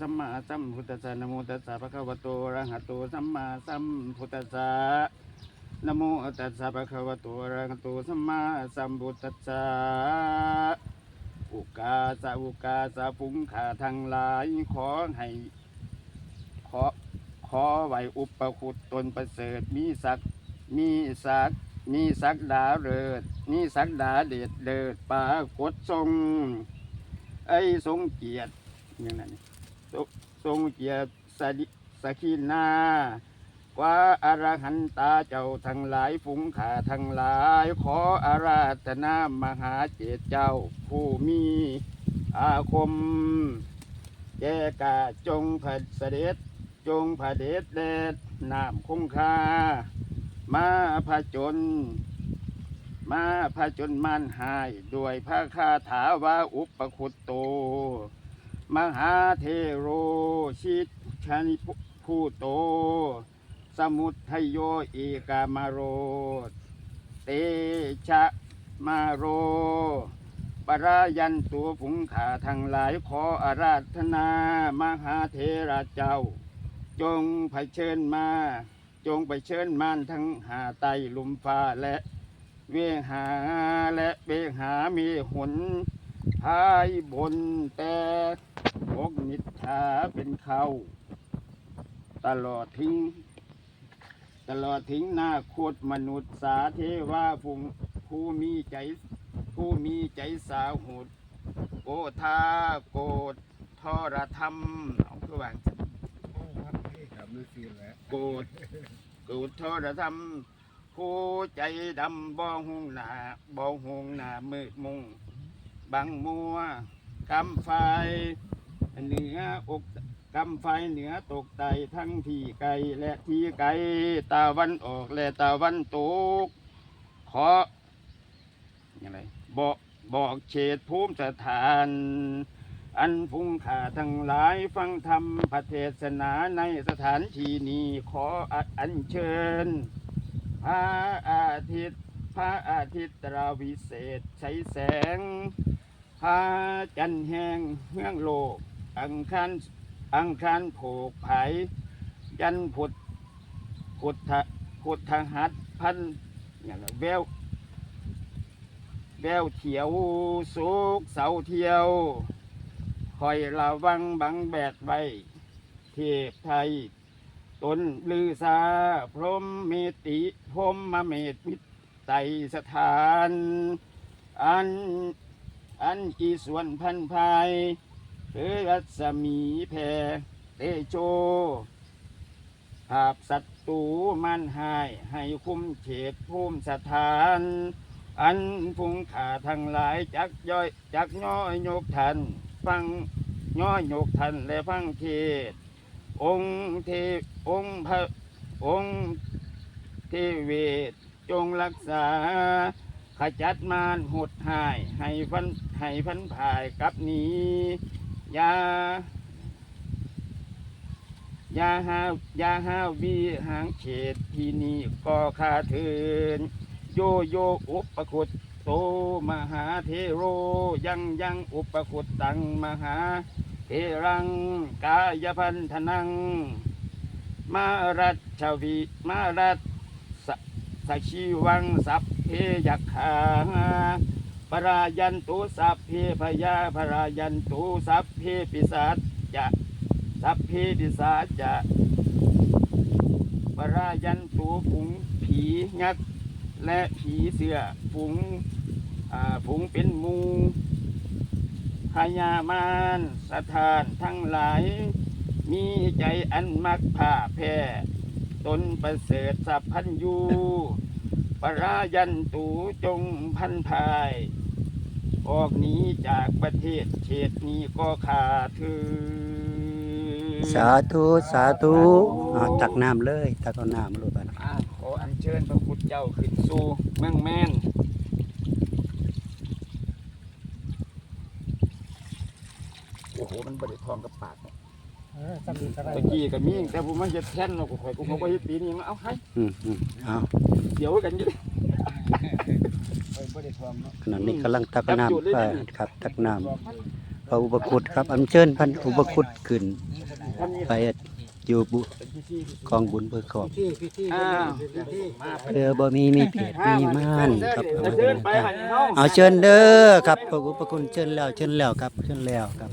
สัมมาสัมพุทธัสสะนะโมตัสสะภะคะวะโตอะระหะโตสัมมาสัมพุทธัสสะนะโมตัสสะภะคะวะโตอะระหะโตสัมมาสัมพุทธัสสะอุกาสะอุกาสะปุงขาทั้งหลายขอให้ขอขอไหวอุปคุตตนประเสริฐมีศักดิ์มีศักดิ์มีศักดาเลิศมีศักดาเดชเลิศปากฏทรงไอ้ทรงเกียรติอย่างนั้น ทรงเกียรติสดิสกินากว่าอรหันตาเจ้าทั้งหลายฝูงขาทั้งหลาย ขออาราธนามหาเจตเจ้าผู้มีอาคม แกกาจงผดเสด็จ จงผเดชเดชนามคงคา มาผจญมาผจญมันหาย ด้วยพระคาถาว่าอุปคุตโต มหาเทโรชิตชนิภูโต สมุทยโยเอกามโร เตชะมาโร ปรายันตัวผงขาทั้งหลายขออาราธนามหาเทระเจ้า จงไปเชิญมา จงไปเชิญมานทั้งหาไตลุมฟ้าและเวหาและเวหามีหนพายบนแต่ อกนิทธาเป็นเขาตลอดทิ้ง ตลอดทิ้งหน้าโคตรมนุษย์สาเทวาภูมิผู้มีใจผู้มีใจสาหุดโกธาโกดทรธรรมเอาคือว่าครับนั่นสิแหละโกดโกดทรธรรมผู้ใจดำบ่หงหนาบ่หงหนามืดมุงบังมัวกำไฟ เหนืออกกำไฟเหนือตกไตทั้งที่ไกลและที่ไกลตาวันออกและตาวันตก ขออย่างไรบอกบอกเฉดภูมิสถาน อันฟุ้งขาทั้งหลายฟังธรรมพระเทศนาในสถานที่นี้ขออัญเชิญ พระอาทิตย์ พระอาทิตย์ตราวิเศษใช้แสง พระจันทร์แห้งเมืองโลก อังคารอังคารโผกไผยันพุทธพุทธพุทธหัตพันอย่างแววแววเขียวสุกเสาเทียวคอยระวังบังแบดไว้เทพไทยตนลือสาพรหมเมติพรมมาเมตมิตไตสถาน อัน อันอีส่วนพันภาย เือรัศมีแผ่เตโชภาพศัตรูมันหาย ให้คุ้มเขตภูมิสถาน อันพุงขาทั้งหลายจักย่อยจักย่อยยกทัน ฟังย่อยยกทันและฟังเทศองค์เทองค์พระองค์เทเวศจงรักษา ขจัดมารหดหาย ให้ฟันให้พันภายกับห ยายาห้าวยาห้าววีหางเฉดที่นี่ก็ขาเทินโยโยอุปคุตโตมหาเทโรยังยังอุปคุตตังมหาเทรังกายพันธนัง มารัชวีมารัชสสชีวังสัพเพยักขา ปรายันตุสัพเพพยาปรายันตุสัพเพปิศาจจะสัพเพปิศาจจะปรายันตุผงผียักษ์และผีเสือผงผงเป็นมูพญามารสถานทั้งหลาย มีใจอันมักผ่าแพ่ตนประเสริฐสัพพันยูปรายันตูจงพันภาย ออกหนี้จากประเทศเขตนี้ก็ขาดถือ สาธุสาธุอ่าตักน้ำเลยตักเอาน้ำมาลูกกันอ่าขออัญเชิญพระพุทธเจ้าขึ้นสู่เมืองแม่น โอ้โห มันบริทองกับปากเนี่ยเออจำดีก็ได้ตะกี้ก็มีแต่ผมมาเฮ็ดแท่นเนาะก็ข่อยกูเขาก็เฮ็ดปีนี้มาเอาให้อืมอืมเอา เดี๋ยวกันอยู่ ไปบ่ได้ทวมเนาะ ขณะนี้กำลังตักน้ำไปครับ ตักน้ำระอุปคุตครับ อัญเชิญพันอุปคุตขึ้น ไปอยู่บุกองบุญเพื่อขอบที่พิธีอ้าวพิธีมาเพื่อบ่มีมีเพศมีม่านครับจะเดินไปหันเข้าเอาเชิญเด้อครับพระอุปคุตเชิญแล้วเชิญแล้วครับเชิญแล้วครับ